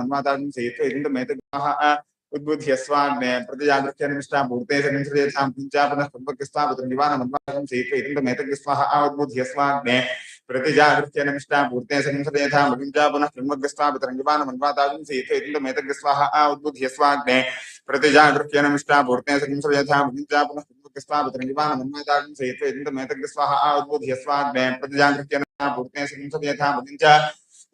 मन्मातारं सेयित्व यदिन्द्र मेतगाः उद्बुध्य स्वाग्ने प्रतिजागृत्यनिमिष्टा भूते सञ्चरेतां पुञ्चा पुनः कुम्भकृस्वा पुत्रनिवान मन्मातारं सेयित्व यदिन्द्र मेतगस्वाः उद्बुध्य स्वाग्ने प्रतिजागृत्यनिमिष्टा भूते सञ्चरेतां पुञ्चा पुनः कुम्भकृस्वा पुत्रनिवान मन्मातारं सेयित्व यदिन्द्र मेतगस्वाः उद्बुध्य स्वाग्ने प्रतिजागृत्यनिमिष्टा भूते सञ्चरेतां पुञ्चा पुनः कुम्भकृस्वा पुत्रनिवान मन्मातारं सेयित्व यदिन्द्र मेतगस्वाः उद्बुध्य स्वाग्ने प्रतिजागृत्यनिमिष्टा भूते सञ्चरेतां पुञ्चा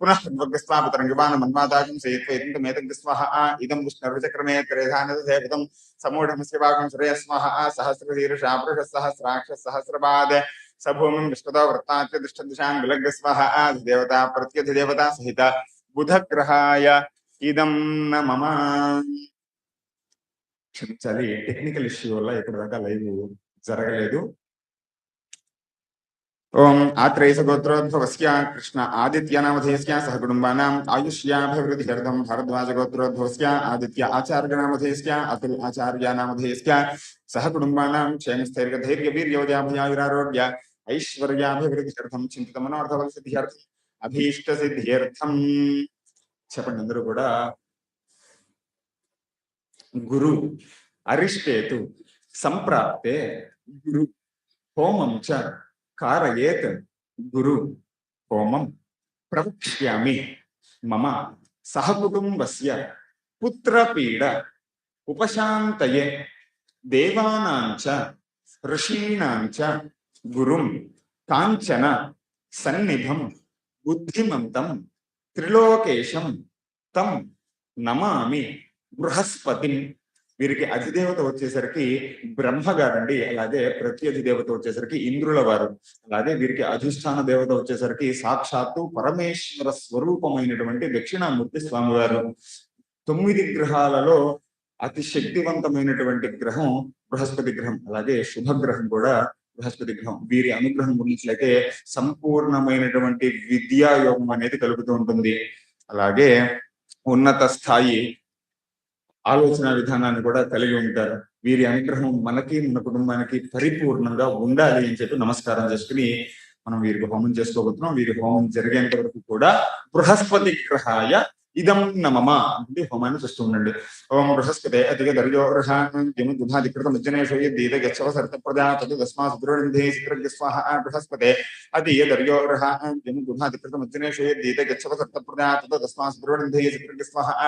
पुनः कुम्भकृस्वा पुत्रनिवान मन्वातां सेयित्वा इदन्तमेतद्स्वाः इदं विष्णुर्चक्रमे त्रेधानसेवितं समूढमस्य भागं श्रेयस्वाः सहस्रशीर्षा पुरुषसहस्राक्ष सहस्रपाद सभूमिं विष्णुतो वृत्ताच्य तिष्ठदिशां विलग्स्वाः देवता प्रत्यधिदेवता सहित बुधग्रहाय इदं न मम క్షమించాలి టెక్నికల్ ఇష్యూ వల్ల ఇక్కడ దాకా లైవ్ జరగలేదు గోత్రోద్భవస్య ఆదిత్య ఆచార్య నామధేయస్య అతుల్ ఆచార్య నామధేయస్య సహ కుటుంబానాం క్షేమ స్థైర్య ధైర్య వీర్యోజాభయాయురారోగ్య ఐశ్వర్యాభివృద్ధ్యర్థం చింతిత మనోర్థ సిద్ధ్యర్థం అభీష్ట సిద్ధ్యర్థం చెప్పండి అందరూ కూడా గురు అరిష్టేతు సంప్రాప్తే గురు హోమం చ కారయేత్ గురు హోమం ప్రవక్ష్యామి మమ సహకుటుంబస్య పుత్రపీడ ఉపశాంతయే దేవానాంచ ఋషీణాంచ గురుం కాంచన సన్నిధం బుద్ధిమంతం త్రిలోకేశం తం నమామి బృహస్పతి వీరికి అధిదేవత వచ్చేసరికి బ్రహ్మగారండి. అలాగే ప్రతి అధిదేవత వచ్చేసరికి ఇంద్రుల వారు అలాగే వీరికి అధిష్టాన దేవత వచ్చేసరికి సాక్షాత్తు పరమేశ్వర స్వరూపమైనటువంటి దక్షిణామూర్తి స్వామివారు. తొమ్మిది గ్రహాలలో అతి శక్తివంతమైనటువంటి గ్రహం బృహస్పతి గ్రహం. అలాగే శుభగ్రహం కూడా బృహస్పతి గ్రహం. వీరి అనుగ్రహం గురించినట్లయితే సంపూర్ణమైనటువంటి విద్యా యోగం అనేది కలుగుతూ ఉంటుంది. అలాగే ఉన్నత స్థాయి ఆలోచన విధానాన్ని కూడా కలిగి ఉంటారు. వీరి అనుగ్రహం మనకి మన కుటుంబానికి పరిపూర్ణంగా ఉండాలి అని చెప్పి నమస్కారం చేసుకుని మనం వీరికి హోమం చేసుకోబోతున్నాం. వీరి హోమం జరిగేంత వరకు కూడా బృహస్పతి గ్రహాయ इदम न मम होमा सृष्टिम प्रशस्कते अतिगदर्योहृहाजनेशयदीतगछवसर्तप्रदस्मासुदृढ़ शिखरग्यस्वाह बृहस्पते अति यदर्योहृहाजनेशयदीतगछवसर्तप्रदस्मासुदृढ़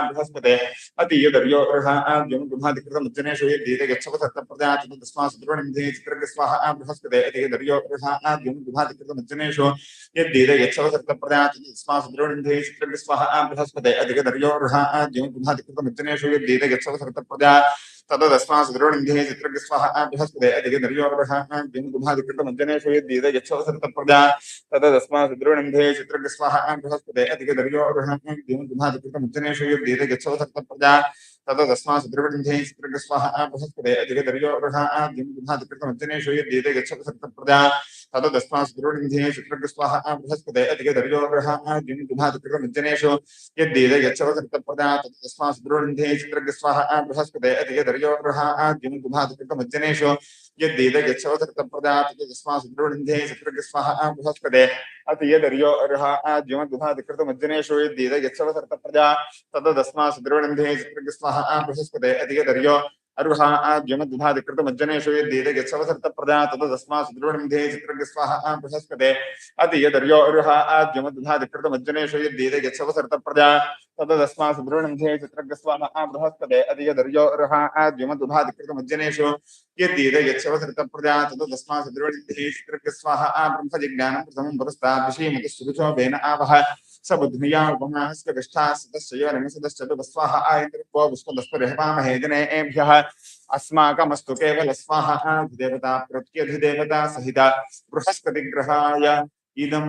बृहस्पते अति यदर्योहृहाजनेशयदीतगछवसर्तप्रदस्मासुदृढ़ शिखरग्यस्वाह बृहस्पते अति यदर्योहृहाजनेशयदीतगछवसर्तप्रदस्मासुदृढ़ शिखरग्यस्वाह बृहस्पते अधिकदर्योर्हाद्योगुणाधिकृतमित्रेषु यद्दीते यत्सवसृतप्रजा तददस्मासुद्रोणिन्धे चित्रगस्वः बृहस्पते अधिकदर्योर्हाद्योगुणाधिकृतमित्रेषु यद्दीते यत्सवसृतप्रजा तददस्मासुद्रोणिन्धे चित्रगस्वः बृहस्पते अधिकदर्योर्हाद्योगुणाधिकृतमित्रेषु यद्दीते यत्सवसृतप्रजा तदस्मासुरुणिधे शुक्रस्वाह बृहस्पते अतिगदरिजो ग्रहाः जिन्दुभातकृतमिञ्जनेषु यद्दीद यच्छवसर्तप्रदा तदस्मासुरुणिधे शुक्रस्वाह बृहस्पते अतिगदरिजो ग्रहाः जिन्दुभातकृतमिञ्जनेषु यद्दीद यच्छवसर्तप्रदा तदस्मासुरुणिधे शुक्रस्वाह बृहस्पते अतियदरियो अर्हाः जिमद्विभाधिकृतमज्जनेषु यद्दीद यच्छवसर्तप्रजा तदस्मासुद्रवणन्धे चित्रस्वाह बृहस्पते अतियदरियो अर्वहाज्यमद्विभाधिकृतमज्जनेषु यद्येते यत्सवसर्तप्रदा तदस्मा सुदृढं ध्येय चित्रज्ञस्वाहा बृहस्पते। अति यदर्यो अर्वहाज्यमद्विभाधिकृतमज्जनेषु यद्येते यत्सवसर्तप्रदा तदस्मा सुदृढं ध्येय चित्रज्ञस्वाहा बृहस्पते। अति यदर्यो अर्वहाज्यमद्विभाधिकृतमज्जनेषु यद्येते यत्सवसर्तप्रदा तदस्मा सुदृढं ध्येय चित्रज्ञस्वाहा అధిక దర్యో అర్హ ఆద్యమద్భాధికృత మజ్జనేషు యద్దీద యత్సవసర్త ప్రజా తదస్మా సుదృఢమిధే చిత్రజ్ఞ స్వాహ బృహస్పతే అతి యదర్యో అర్హ ఆద్యమద్భాధికృత మజ్జనేషు యద్దీద యత్సవసర్త ప్రజా తదస్మా సుదృఢమిధే చిత్రజ్ఞ స్వాహ బృహస్పతే అతి యదర్యో అర్హ ఆద్యమద్భాధికృత మజ్జనేషు యద్దీద యత్సవసర్త ప్రజా తదస్మా సుదృఢమిధే చిత్రజ్ఞ స్వాహ బ్రహ్మజిజ్ఞానం ప్రథమం పురస్తాద్ విషయమతి సురుచోభేన ఆవహ स बुद्धिया उपमास्य विष्ठा सदस्य निमसदश्चतुस्वाहा आयन्द्रत्वो विष्णुदस्परिहवामहे जनेभ्यः अस्माकमस्तु केवल स्वाहा अधिदेवता प्रत्यधिदेवता सहित बृहस्पतिग्रहाय इदं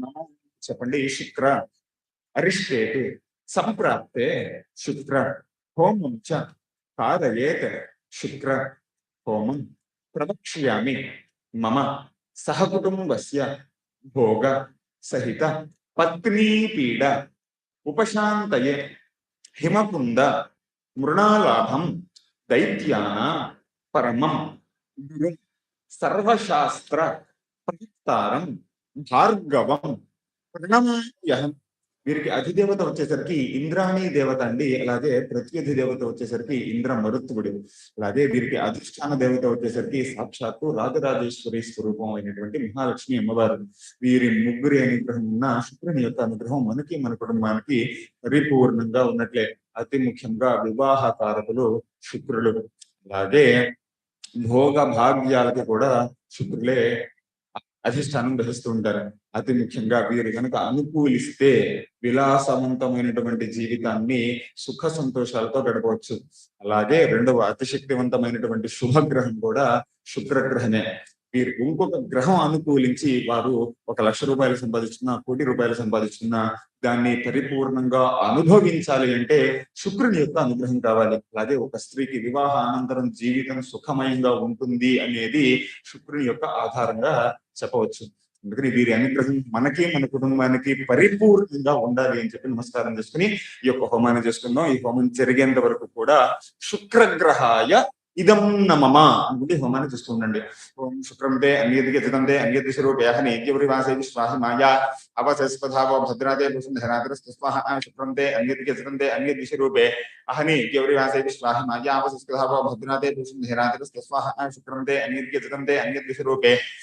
नमो చెప్పండి శుక్ర అరిష్టేతు సంప్రాప్తే శుక్ర హోమం చ కారయేత్ శుక్ర హోమం ప్రవక్ష్యామి మమ సహకుటుంబస్య భోగ సహిత पत्रीपीड उपशान्तये हिमकुन्द मृणालाभं दैत्याना परमं गुरुं सर्वशास्त्रप्रवक्तारं भार्गवं प्रणमाम्यहम् వీరికి అధిదేవత వచ్చేసరికి ఇంద్రాణి దేవత అండి. అలాగే ప్రత్యధి దేవత వచ్చేసరికి ఇంద్ర మరుత్తుడు అలాగే వీరికి అధిష్టాన దేవత వచ్చేసరికి సాక్షాత్తు రాజరాజేశ్వరి స్వరూపం అయినటువంటి మహాలక్ష్మి అమ్మవారు. వీరి ముగ్గురి అనుగ్రహం ఉన్న శుక్రుని యొక్క అనుగ్రహం మనకి మన కుటుంబానికి పరిపూర్ణంగా ఉన్నట్లే. అతి ముఖ్యంగా వివాహ కారకులు శుక్రులు. అలాగే భోగ భాగ్యాలకి కూడా శుక్రులే అధిష్టానం గ్రహిస్తూ ఉంటారు అతి ముఖ్యంగా వీరు కనుక అనుకూలిస్తే విలాసవంతమైనటువంటి జీవితాన్ని సుఖ సంతోషాలతో గడపవచ్చు. అలాగే రెండవ అతిశక్తివంతమైనటువంటి శుభగ్రహం కూడా శుక్రగ్రహమే. వీరికి ఇంకొక గ్రహం అనుకూలించి వారు ఒక లక్ష రూపాయలు సంపాదించుకున్నా కోటి రూపాయలు సంపాదించుకున్నా దాన్ని పరిపూర్ణంగా అనుభవించాలి అంటే శుక్రుని యొక్క అనుగ్రహం కావాలి. అలాగే ఒక స్త్రీకి వివాహ అనంతరం జీవితం సుఖమయంగా ఉంటుంది అనేది శుక్రుని యొక్క ఆధారంగా చెప్పవచ్చు. అందుకని వీరి అనుగ్రహం మనకి మన కుటుంబానికి పరిపూర్ణంగా ఉండాలి అని చెప్పి నమస్కారం చేసుకుని ఈ యొక్క హోమాన్ని చేసుకుందాం. ఈ హోమం జరిగేంత వరకు కూడా శుక్రగ్రహాయ ఇదం నమమ అనుకుంటే హోమాన్ని చేస్తూ ఉండండి. ఓం శుక్రంతే అన్యదికి జితంతే అన్యదిశ రూపేహ నేత్యవరివాసే విశ్వాహి మాయా అవశస్పధావో భద్రాదే భూషణధరాద్రస్వాహ శుక్రంతే అన్యదికి జితంతే అన్యదిశ స్వరూపే అహని ద్యవరివాసే విశ్వాహి మాయా అవశస్పధావో భద్రాదే భూషణధరాద్రస్వాహ శుక్రంతే అన్యదికి జితంతే అన్యదిశ స్వరూపే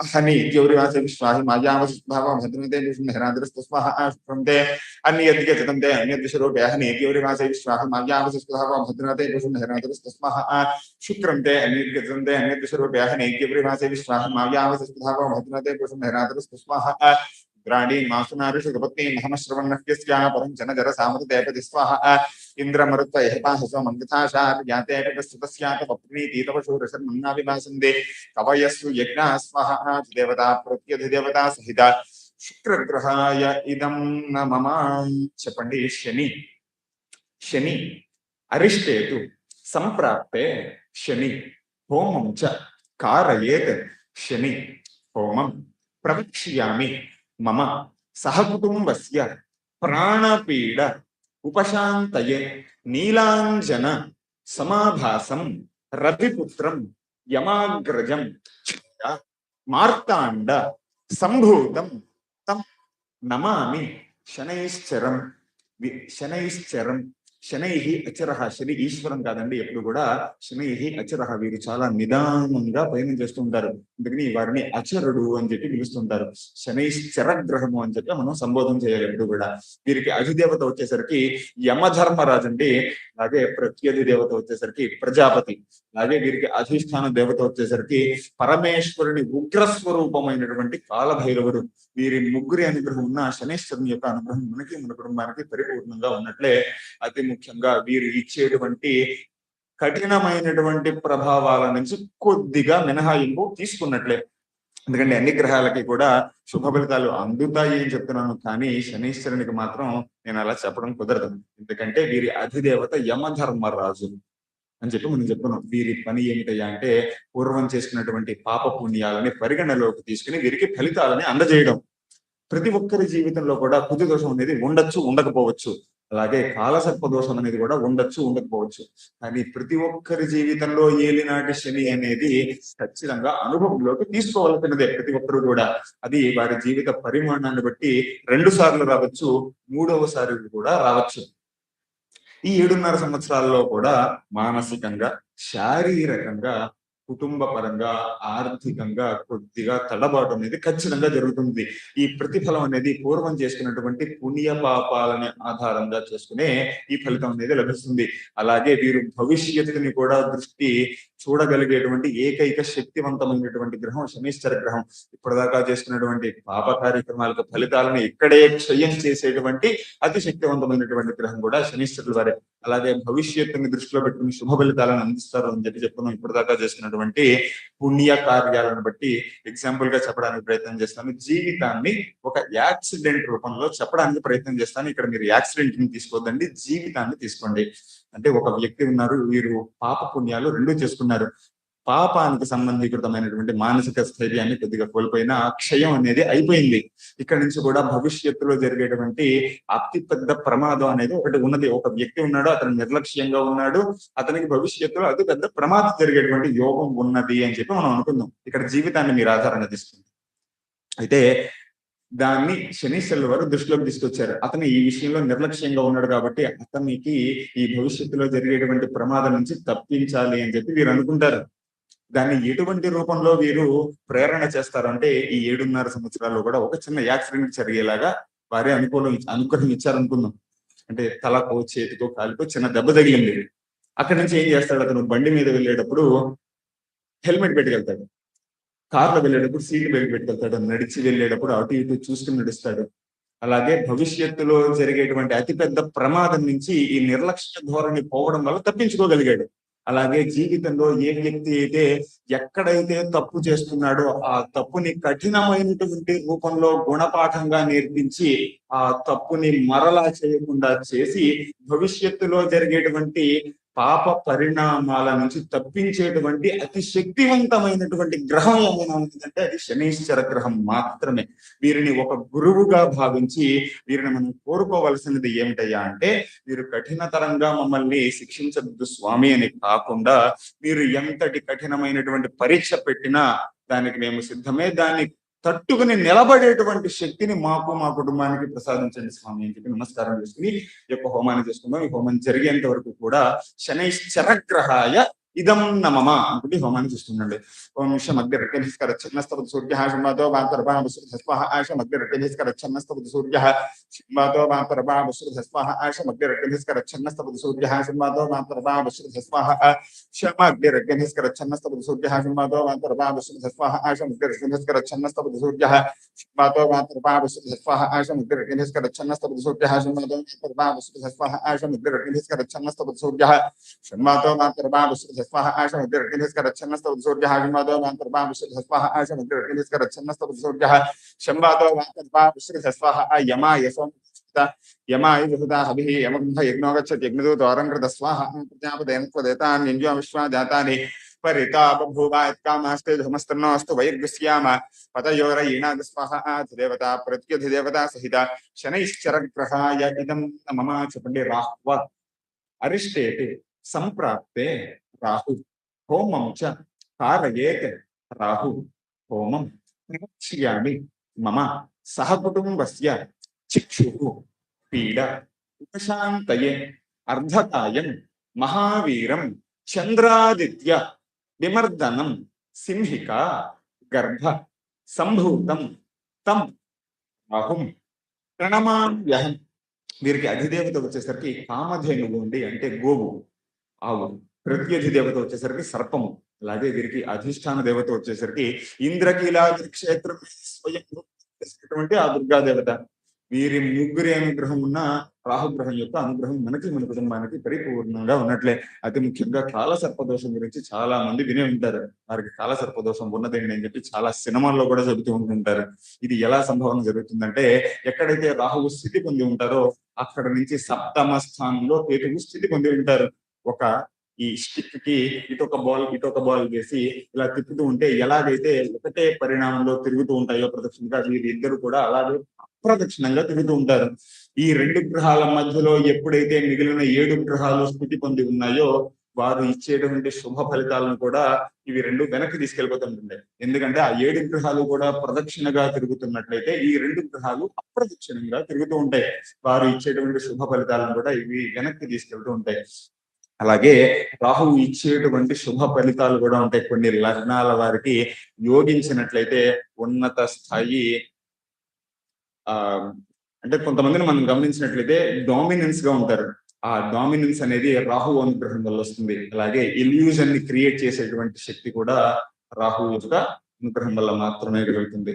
हनि इत्यौरिवासे विश्वाहि मायामसुभावमहद्रुते विष्णुहराद्रस्तस्मः आश्रुन्ते अन्यद्य चतन्ते अन्यद्विषरूपे हनि इत्यौरिवासे विश्वाहि मायामसुभावमहद्रुते विष्णुहराद्रस्तस्मः शुक्रन्ते अन्यद्य चतन्ते अन्यद्विषरूपे हनि इत्यौरिवासे विश्वाहि मायामसुभावमहद्रुते विष्णुहराद्रस्तस्मः జతంతే అన్యదిశ రూపే హని జర సామృతేపతి స్వాహ ఇంద్రమరుత్వ యహపాహసో మంగథాశార్యాతే కవయస్సు యజ్ఞా స్వహ దేవతా ప్రత్యధిదేవతా సహిత శుక్రగ్రహాయ ఇదం నమమ చెప్పండి శని శని అరిష్టేతు సంప్రాప్తే శని హోమం చ కారయేత్ శని హోమం ప్రవక్ష్యామి మమ సహకుటుంబస్య ప్రాణపీడ ఉపశాంతయే నీలాంజన సమాభాసం రవిపుత్రం యమాగ్రజం మార్తాండ సంభూతం తం నమామి శనైశ్చరం శనైశ్చరం శనై అచరహ శని ఈశ్వరం కాదండి ఎప్పుడు కూడా శనై అచరహ వీరు చాలా నిదానంగా పయనం చేస్తుంటారు అందుకని వారిని అచరుడు అని చెప్పి పిలుస్తుంటారు. శనైశ్చర గ్రహము అని చెప్పి మనం సంబోధన చేయాలి ఎప్పుడు కూడా. వీరికి అధిదేవత వచ్చేసరికి యమధర్మరాజు అండి అలాగే ప్రత్యధి దేవత వచ్చేసరికి ప్రజాపతి అలాగే వీరికి అధిష్టాన దేవత వచ్చేసరికి పరమేశ్వరుని ఉగ్రస్వరూపమైనటువంటి కాలభైరవుడు. వీరి ముగ్గురి అనుగ్రహం ఉన్న శనేశ్వరుని యొక్క అనుగ్రహం మనకి మన కుటుంబానికి పరిపూర్ణంగా ఉన్నట్లే. అతి ముఖ్యంగా వీరు ఇచ్చేటువంటి కఠినమైనటువంటి ప్రభావాల నుంచి కొద్దిగా మినహాయింపు తీసుకున్నట్లే. ఎందుకంటే అన్ని గ్రహాలకి కూడా శుభ ఫలితాలు అందుతాయి అని చెప్తున్నాను. కానీ శనీశ్వరునికి మాత్రం నేను అలా చెప్పడం కుదరదు. ఎందుకంటే వీరి అధిదేవత యమధర్మరాజు అని చెప్పి మనం చెప్తున్నాం. వీరి పని ఏమిటయ్యా అంటే పూర్వం చేసుకున్నటువంటి పాప పుణ్యాలని పరిగణలోకి తీసుకుని వీరికి ఫలితాలని అందజేయడం. ప్రతి ఒక్కరి జీవితంలో కూడా కుది దోషం అనేది ఉండొచ్చు ఉండకపోవచ్చు. అలాగే కాలసర్ప దోషం అనేది కూడా ఉండొచ్చు ఉండకపోవచ్చు. కానీ ప్రతి ఒక్కరి జీవితంలో ఏలినాటి శని అనేది ఖచ్చితంగా అనుభవంలోకి తీసుకోవాల్సినదే ప్రతి ఒక్కరు కూడా. అది వారి జీవిత పరిమాణాన్ని బట్టి రెండు సార్లు రావచ్చు మూడవసారి కూడా రావచ్చు. ఈ ఏడున్నర సంవత్సరాల్లో కూడా మానసికంగా శారీరకంగా కుటుంబ పరంగా ఆర్థికంగా కొద్దిగా తడబాటు అనేది ఖచ్చితంగా జరుగుతుంది. ఈ ప్రతిఫలం అనేది పూర్వం చేసుకున్నటువంటి పుణ్య పాపాలని ఆధారంగా చేసుకునే ఈ ఫలితం అనేది లభిస్తుంది. అలాగే వీరు భవిష్యత్తుని కూడా దృష్టి చూడగలిగేటువంటి ఏకైక శక్తివంతమైనటువంటి గ్రహం శనిశ్చర గ్రహం. ఇప్పటిదాకా చేసుకున్నటువంటి పాప కార్యక్రమాలకు ఫలితాలను ఇక్కడే క్షయం చేసేటువంటి అతి శక్తివంతమైనటువంటి గ్రహం కూడా శనిశ్చరుల వారే. అలాగే భవిష్యత్తుని దృష్టిలో పెట్టుకుని శుభ ఫలితాలను అందిస్తారు అని చెప్పి చెప్పుకున్నాం ఇప్పటిదాకా చేసుకున్నటువంటి పుణ్య కార్యాలను బట్టి ఎగ్జాంపుల్గా చెప్పడానికి ప్రయత్నం చేస్తాను. జీవితాన్ని ఒక యాక్సిడెంట్ రూపంలో చెప్పడానికి ప్రయత్నం చేస్తాను. ఇక్కడ మీరు యాక్సిడెంట్ని తీసుకోవద్దండి జీవితాన్ని తీసుకోండి. అంటే ఒక వ్యక్తి ఉన్నారు వీరు పాప పుణ్యాలు రెండూ చేసుకున్నారు. పాపానికి సంబంధీకృతమైనటువంటి మానసిక స్థైర్యాన్ని కొద్దిగా కోల్పోయిన క్షయం అనేది అయిపోయింది. ఇక్కడ నుంచి కూడా భవిష్యత్తులో జరిగేటువంటి అతి పెద్ద ప్రమాదం అనేది ఒకటి ఉన్నది. ఒక వ్యక్తి ఉన్నాడు అతను నిర్లక్ష్యంగా ఉన్నాడు అతనికి భవిష్యత్తులో అతి పెద్ద ప్రమాదం జరిగేటువంటి యోగం ఉన్నది అని చెప్పి మనం అనుకుందాం. ఇక్కడ జీవితాన్ని మీరు ఆధారంగా తీసుకుంది. అయితే దాన్ని శనీశ్వరుల వారు దృష్టిలోకి తీసుకొచ్చారు. అతను ఈ విషయంలో నిర్లక్ష్యంగా ఉన్నాడు కాబట్టి అతనికి ఈ భవిష్యత్తులో జరిగేటువంటి ప్రమాదం నుంచి తప్పించాలి అని చెప్పి వీరు అనుకుంటారు. దాన్ని ఎటువంటి రూపంలో వీరు ప్రేరణ చేస్తారు అంటే ఈ ఏడున్నర సంవత్సరాల్లో కూడా ఒక చిన్న యాక్సిడెంట్ జరిగేలాగా వారే అనుకూలం అనుగ్రహం ఇచ్చారనుకుందాం. అంటే తలకో చేతికో కాలుకో చిన్న దెబ్బ తగిలింది. అక్కడి నుంచి ఏం చేస్తాడు అతను బండి మీద వెళ్ళేటప్పుడు హెల్మెట్ పెట్టుకెళ్తాడు. కార్లో వెళ్ళేటప్పుడు సీట్ బెల్ట్ పెట్టుకెళ్తాడు. నడిచి వెళ్ళేటప్పుడు అటు ఇటు చూసుకుని నడుస్తాడు. అలాగే భవిష్యత్తులో జరిగేటువంటి అతిపెద్ద ప్రమాదం నుంచి ఈ నిర్లక్ష్య ధోరణి పోవడం వల్ల తప్పించుకోగలిగాడు. అలాగే జీవితంలో ఏ వ్యక్తి అయితే ఎక్కడైతే తప్పు చేస్తున్నాడో ఆ తప్పుని కఠినమైనటువంటి రూపంలో గుణపాఠంగా నేర్పించి ఆ తప్పుని మరలా చేయకుండా చేసి భవిష్యత్తులో జరిగేటువంటి పాప పరిణామాల నుంచి తప్పించేటువంటి అతి శక్తివంతమైనటువంటి గ్రహం ఏమైనా ఉందంటే అది శనీశ్వర గ్రహం మాత్రమే. వీరిని ఒక గురువుగా భావించి వీరిని మనం కోరుకోవలసినది ఏమిటయ్యా అంటే మీరు కఠినతరంగా మమ్మల్ని శిక్షించద్దు స్వామి అని కాకుండా మీరు ఎంతటి కఠినమైనటువంటి పరీక్ష పెట్టినా దానికి మేము సిద్ధమే. దాన్ని తట్టుకుని నిలబడేటువంటి శక్తిని మాకు మా కుటుంబానికి ప్రసాదించండి స్వామి అని చెప్పి నమస్కారం చేసుకుని ఈ యొక్క హోమాన్ని చేసుకుందాం. ఈ హోమం జరిగేంత వరకు కూడా శనైశ్చరగ్రహాయ ఇదం నమమ అనుకుంటే హోమాన్ని చూస్తుండండి ఓం శమగ్రకర ఛన్నస్తప సూర్య శంబాతో వాంతరపామస్వాహ ఆశ మగ్రకర ఛన్నస్తప సూర్య శంబాతో వాంతరపామస్వాహ ఆశ మగ్రకర ఛన్నస్తప సూర్య శంబాతో వాంతరపామస్వాహ శమగ్రకర ఛన్నస్తప సూర్య శంబాతో వాంతరపామస్వాహ ఆశ మగ్రకర ఛన్నస్తప సూర్య శంబాతో వాంతరపామస్వాహ ఆశ మగ్రకర ఛన్నస్తప సూర్య శంబాతో వాంతరపామస్వాహ ఆశ మగ్రకర ఛన్నస్తప సూర్య శంబాతో వాంతరపామస్వాహ स्वाहा आशमुद्रिस्करच्छन्नस्तुद्सूर्यः विमदो वान्तर्वा विश्रुध स्वाहा आशमुद्रिस्करच्छन्नस्तुद्सूर्यः देवता सहित शनैश्चरग्रहाय अरिष्टेति सम्प्राप्ते ప్రత్యధిదేవత సహిత శనైశ్చరగ్రహాయ ఇదం మమ చెప్పండి రాహ్వ అరిష్టేట్ సంప్రాప్తే రాహు హోమం చ కారయేత్ రాహు హోమం ప్రవక్ష్యామి మమ సహకుటుంబస్య చిక్షు పీడ ఉపశాంతయే అర్ధకాయం మహావీరం చంద్రాదిత్య విమర్దనం సింహిక గర్భ సంభూతం తం రాహుం ప్రణమామ్యహం వీరికి అధిదేవత వచ్చేసరికి కామధేనువు ఉంది అంటే గోవు ఆవు ప్రత్యధి దేవత వచ్చేసరికి సర్పము. అలాగే వీరికి అధిష్టాన దేవత వచ్చేసరికి ఇంద్రకీలాద్రి క్షేత్రం స్వయం ఆ దుర్గా దేవత వీరి ముగ్గురి అనుగ్రహం ఉన్న రాహుగ్రహం యొక్క అనుగ్రహం మనకి మన కుటుంబానికి పరిపూర్ణంగా ఉన్నట్లే. అతి ముఖ్యంగా కాల సర్పదోషం గురించి చాలా మంది వినే ఉంటారు. వారికి కాల సర్పదోషం ఉన్నదండి అని చెప్పి చాలా సినిమాల్లో కూడా చెబుతూ ఉంటుంటారు. ఇది ఎలా సంభవం జరుగుతుందంటే ఎక్కడైతే రాహువు స్థితి పొంది ఉంటారో అక్కడ నుంచి సప్తమ స్థానంలో కేతువు స్థితి పొంది ఉంటారు. ఒక ఈ స్టిక్కి ఇటొక బాల్ ఇటొక బాల్ వేసి ఇలా తిప్పుతూ ఉంటే ఎలాగైతే ఒకటే పరిణామంలో తిరుగుతూ ఉంటాయో ప్రదక్షిణగా వీరి ఇద్దరు కూడా అలాగే అప్రదక్షిణంగా తిరుగుతూ ఉంటారు. ఈ రెండు గ్రహాల మధ్యలో ఎప్పుడైతే మిగిలిన ఏడు గ్రహాలు స్థితి పొంది ఉన్నాయో వారు ఇచ్చేటువంటి శుభ ఫలితాలను కూడా ఇవి రెండు వెనక్కి తీసుకెళ్ళిపోతుంటాయి ఎందుకంటే ఆ ఏడు గ్రహాలు కూడా ప్రదక్షిణగా తిరుగుతున్నట్లయితే ఈ రెండు గ్రహాలు అప్రదక్షిణంగా తిరుగుతూ ఉంటాయి. వారు ఇచ్చేటువంటి శుభ ఫలితాలను కూడా ఇవి వెనక్కి తీసుకెళ్తూ ఉంటాయి. అలాగే రాహువు ఇచ్చేటువంటి శుభ ఫలితాలు కూడా ఉంటాయి. కొన్ని లగ్నాల వారికి యోగించినట్లయితే ఉన్నత స్థాయి ఆ అంటే కొంతమందిని మనం గమనించినట్లయితే డామినెన్స్గా ఉంటారు. ఆ డామినెన్స్ అనేది రాహు అనుగ్రహం వల్ల వస్తుంది. అలాగే ఇల్యూజన్ని క్రియేట్ చేసేటువంటి శక్తి కూడా రాహు యొక్క అనుగ్రహం వల్ల మాత్రమే కలుగుతుంది.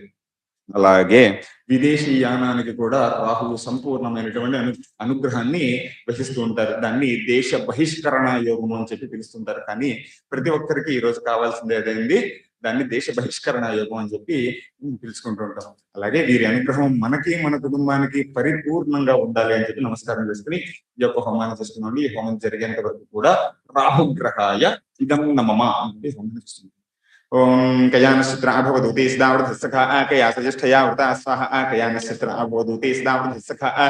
అలాగే విదేశీ యానానికి కూడా రాహువు సంపూర్ణమైనటువంటి అను అనుగ్రహాన్ని వహిస్తూ ఉంటారు. దాన్ని దేశ బహిష్కరణ యోగము అని చెప్పి పిలుస్తుంటారు. కానీ ప్రతి ఒక్కరికి ఈ రోజు కావాల్సింది ఏదైంది? దాన్ని దేశ బహిష్కరణ యోగం అని చెప్పి పిలుచుకుంటూ ఉంటాం. అలాగే వీరి అనుగ్రహం మనకి మన కుటుంబానికి పరిపూర్ణంగా ఉండాలి అని చెప్పి నమస్కారం చేసుకుని ఈ యొక్క హోమాన్ని చేసుకున్నాం. ఈ హోమం జరిగేంత వరకు కూడా రాహుగ్రహాయ ఇదం నమమ అని చెప్పి హోమం చేస్తున్నాం ओम कयानश्चित्रा सखा आ कया सजिष्ठया वृता स्वाहा अकयानश्चित्रा सखा आ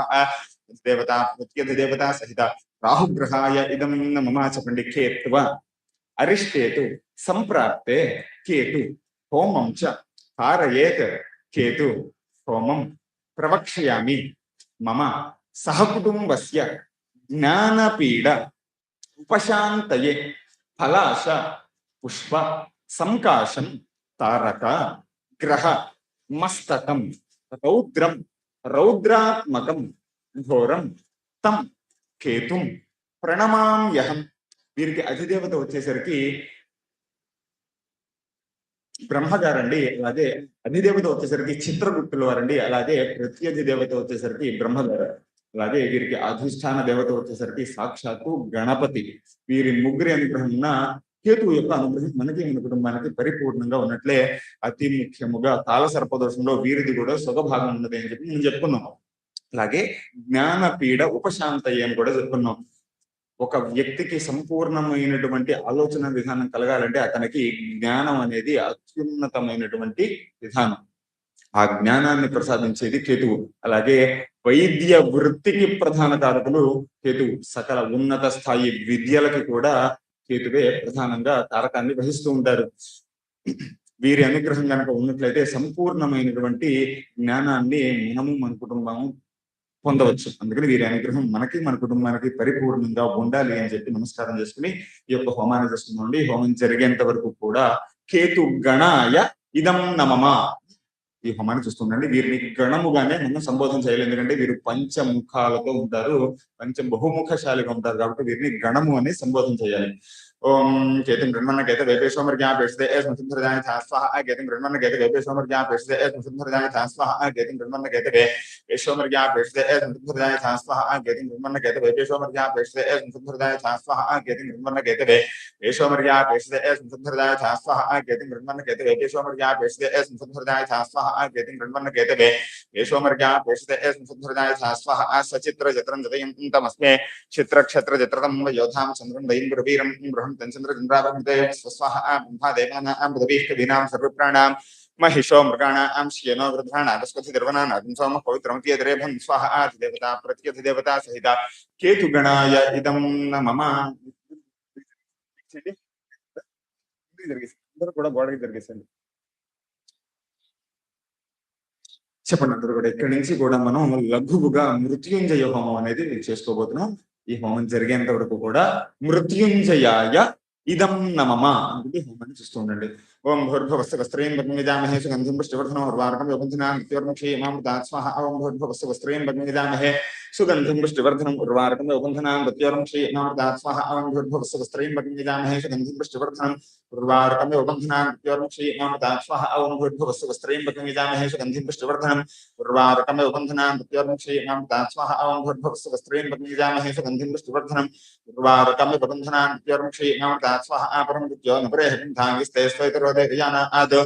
దిగదేభ్య సర్పేభ్యో దేవతా ప్రత్యధ దేవతా సహిత రాహుగ్రహాయ ఇదం మమ చెప్పండి కేత్వ అరిష్టేతు సంప్రాప్తే కేతు హోమం చ హారయేత్ కేతు హోమం ప్రవక్ష్యామి మమ సహకుటుంబస్య జ్ఞానపీడ ఉపశాంతయే ఫలాశ పుష్ప సంకాశం తారక గ్రహ మస్తకం రౌద్రం రౌద్రాత్మకం ఘోరం తం కేతుం ప్రణమామ్యహం వీరికి అధిదేవత వచ్చేసరికి బ్రహ్మగారండి అలాగే అధిదేవత వచ్చేసరికి చిత్రగుప్తుల వారండి అలాగే ప్రత్యధి దేవత వచ్చేసరికి బ్రహ్మగారు అలాగే వీరికి అధిష్టాన దేవత వచ్చేసరికి సాక్షాత్తు గణపతి. వీరి ముగ్గురి అనుగ్రహంన ఉన్న కేతువు యొక్క అనుగ్రహం మనకి మన కుటుంబానికి పరిపూర్ణంగా ఉన్నట్లే అతి ముఖ్యముగా కాల సర్పదోషంలో వీరిది కూడా సుఖభాగం ఉన్నది అని చెప్పి మేము చెప్పుకున్నాం. అలాగే జ్ఞానపీడ ఉపశాంతయ్య అని కూడా చెప్పుకున్నాం. ఒక వ్యక్తికి సంపూర్ణమైనటువంటి ఆలోచన విధానం కలగాలంటే అతనికి జ్ఞానం అనేది అత్యున్నతమైనటువంటి విధానం. ఆ జ్ఞానాన్ని ప్రసాదించేది కేతువు. అలాగే వైద్య వృత్తికి ప్రధాన కారకులు కేతువు. సకల ఉన్నత స్థాయి విద్యలకి కూడా కేతువే ప్రధానంగా తారకాన్ని వహిస్తూ ఉంటారు. వీరి అనుగ్రహం కనుక ఉన్నట్లయితే సంపూర్ణమైనటువంటి జ్ఞానాన్ని మనము మన కుటుంబము పొందవచ్చు. అందుకని వీరి అనుగ్రహం మనకి మన కుటుంబానికి పరిపూర్ణంగా ఉండాలి అని చెప్పి నమస్కారం చేసుకుని ఈ యొక్క హోమాన్ని చేస్తున్నాండి హోమం జరిగేంత వరకు కూడా కేతు గణాయ ఇదం నమమా ఈ హోమాన్ని చూస్తుండండి వీరిని గణముగానే మనం సంబోధన చేయాలి ఎందుకంటే వీరు పంచముఖాలతో ఉంటారు పంచ బహుముఖశాలిగా ఉంటారు కాబట్టి వీరిని గణము అని సంబోధన చేయాలి ఓం కేతిం గృహ్మన్న గేత వేపేశ్వమర్ జ్ఞా పేషితే ఏ స్మృతిధరజాయ ధాస్వాహ కేతిం గృహ్మన్న గేత వేపేశ్వమర్ జ్ఞా పేషితే ఏ స్మృతిధరజాయ ధాస్వాహ కేతిం గృహ్మన్న గేత వే వేశ్వమర్ జ్ఞా పేషితే ఏ స్మృతిధరజాయ ధాస్వాహ కేతిం గృహ్మన్న గేత వేపేశ్వమర్ జ్ఞా పేషితే ఏ స్మృతిధరజాయ ధాస్వాహ కేతిం గృహ్మన్న గేత వే వేశ్వమర్ జ్ఞా పేషితే ఏ స్మృతిధరజాయ ధాస్వాహ కేతిం గృహ్మన్న గేత వేపేశ్వమర్ జ్ఞా పేషితే ఏ స్మృతిధరజాయ ధాస్వాహ కేతిం గృహ్మన్న గేత వే వేశ్వమర్ జ్ఞా పేషితే ఏ స్మృతిధరజాయ ధాస్వాహ సచిత్ర జత్రం జతయం తమస్మే చిత్రక్షత్ర జత్రతం యోధాం చంద్రం దయం గురువీరం బృహం చంద్ర చంద్రాభృతే స్వస్వాహ బ్రహ్మా దేవానాం పృథివీః కవీనాం సర్వప్రాణాం महिषो मृगाणां श्येनो वृद्धानागस्पतिर्वनानादिं सोम पवित्रमत्यद्रेभं स्वाहा अधिदेवता प्रत्यधिदेवता सहिता केतुगणाय इदं न मम అందరూ కూడా గోడకి జరిగేసండి చెప్పండి అందరూ కూడా. ఇక్కడి నుంచి కూడా మనం లఘువుగా మృత్యుంజయ హోమం అనేది చేసుకోబోతున్నాం. ఈ హోమం జరిగేంత వరకు కూడా మృత్యుంజయాయ ఇదం నమమ అనేది హోమాన్ని చూస్తూ ఉండండి. ఓం భూర్భవస్సు వస్త్రయం భగ్నిజామహే సుగంధం పుష్టివర్ధనం ఉర్వారకం యోగంధినా మృత్యుర్ముఖీ మామృతాత్ ఓం భూర్భవస్సు వస్త్రయం భగ్నిజామహే सुगंधि पुष्टिवर्धन उर्वारकम यौगंधना प्रत्योरम श्री अनामृता भगिनीजामहे सुगंधि पुष्टिवर्धन उर्वारकम यौगंधना प्रत्योरम श्री अनामृता स्वाह अवनुभूर्भुवस्त्रस्त्रीं भगिनीजामहे सुगंधि पुष्टिवर्धन उर्वारकम श्री भगिनीजामहे सुगंधि उर्वारकम श्री अपरम विद्यो स्वैतरोदे गजाना आदो।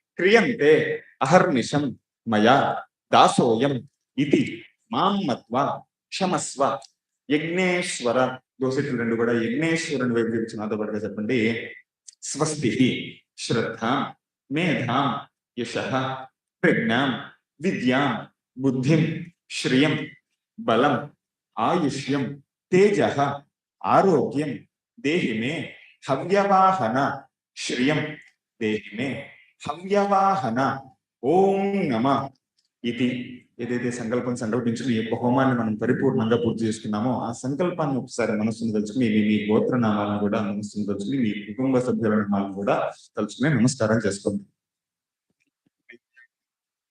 క్రియంతే అహర్నిశం మయా దాసోయం ఇది మాం మత్వ క్షమస్వ. యజ్ఞేశ్వర దోసెట్లు రెండు కూడా యజ్ఞేశ్వరుని వైపు చూపించి నాతో పాటుగా చెప్పండి. స్వస్తి శ్రద్ధ మేధాం యశ ప్రజ్ఞాం విద్యాం బుద్ధిం శ్రియం బలం ఆయుష్యం తేజ ఆరోగ్యం దేహిమే హవ్యవాహన శ్రియం దేహిమే హవ్యవాహన. ఓం నమ. ఇది ఏదైతే సంకల్పం సంకల్పించిన ఈ యొక్క హోమాన్ని మనం పరిపూర్ణంగా పూర్తి చేసుకున్నామో ఆ సంకల్పాన్ని ఒకసారి మనస్సును తలుచుకుని మీ మీ గోత్ర నామాలను కూడా మనస్సును తలుచుకుని మీ కుటుంబ సభ్యుల నామాలను కూడా తలుచుకుని నమస్కారం చేసుకోండి.